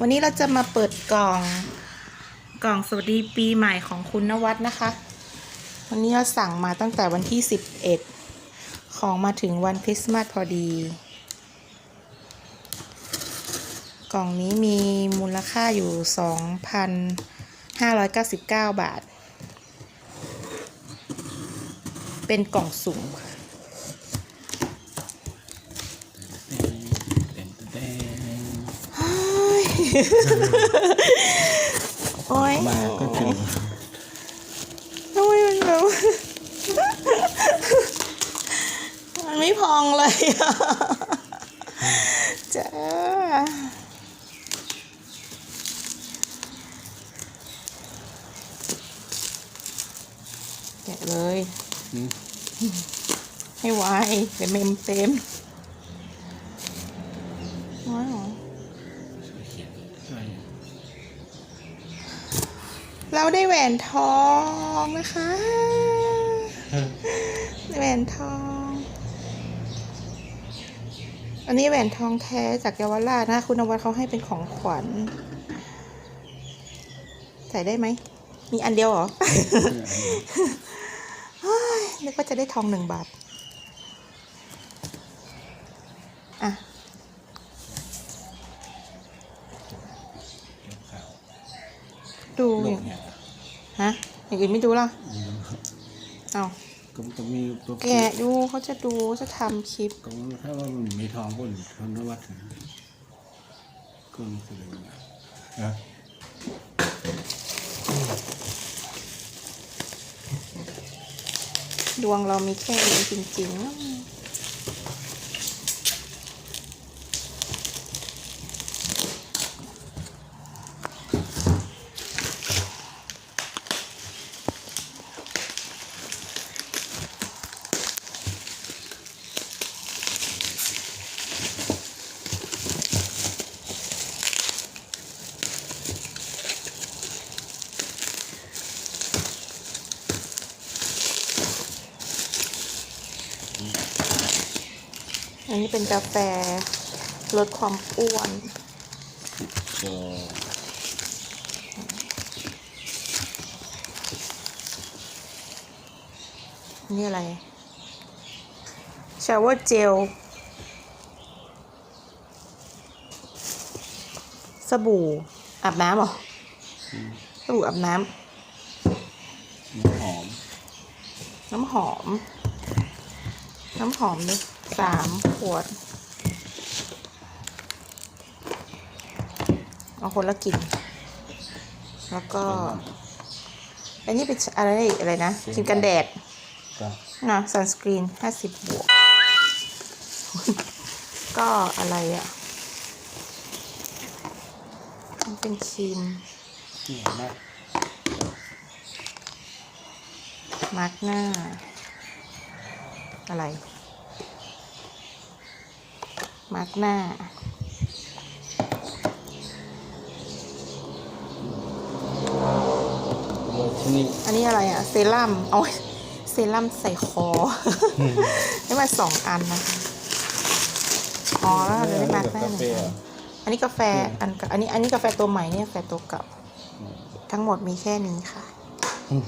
วันนี้เราจะมาเปิดกล่องกล่องสวัสดีปีใหม่ของคุณนวัดนะคะ วันนี้เราสั่งมาตั้งแต่วันที่ 11 ของมาถึงวันคริสต์มาสพอดี กล่องนี้มีมูลค่าอยู่ 2,599 บาท เป็นกล่องสุ่มค่ะ โอ้ยมาก็เจอทำไมมันแบบมันไม่พองเลยอะจ้าแกะเลยอืมให้ไวเดี๋ยวเมมเต็ม เราได้แหวนทองนะคะ แหวนทอง อันนี้แหวนทองแท้จากเยาวราชนะ คุณนวัดเขาให้เป็นของขวัญ ใส่ได้ไหม มีอันเดียวเหรอนึกว่าจะได้ทองหนึ่งบาท อะ ดูลูอกย่างเนี่ยฮะอย่างอื่นไม่ดูล่ะเอาก็ต้องมีตัวแกะดูเขาจะดูเขาจะทำคลิปก็ถ้าว่ามันมีทองก็ทนวัดถึงก็มีสิ่งหนึ่งนะดวงเรามีแค่นี้จริงๆ อันนี้เป็นกาแฟลดความอ้วนก็นี่อะไรชาวเวอร์เจล สบู่อาบน้ำเหรอ สบู่อาบน้น้ำหอมำน้ำหอม น้ำหอมนี่ สามขวด เอาคนละกลิ่น แล้วก็ อันนี้เป็นอะไรอะไรนะครีมกันแดดก็นะซันสกรีนห้าสิบบวก ก็อะไรอะ่ะ มันเป็นครีมนี่นะมาร์กหน้า อะไร มาร์กหน้าโลชั่นนี่อันนี้อะไรอะ่ะเซรั่มเอาเซรั่มใส่คอได้มาสองอันนะคะอ๋อแล้วเราจะได้มาร์กหน้าหนึ่งอันอันนี้กาแฟอันเก่าอันนี้อันนี้กาแฟตัวใหม่นี่กาแฟตัวเก่าทั้งหมดมีแค่นี้ค่ะอืม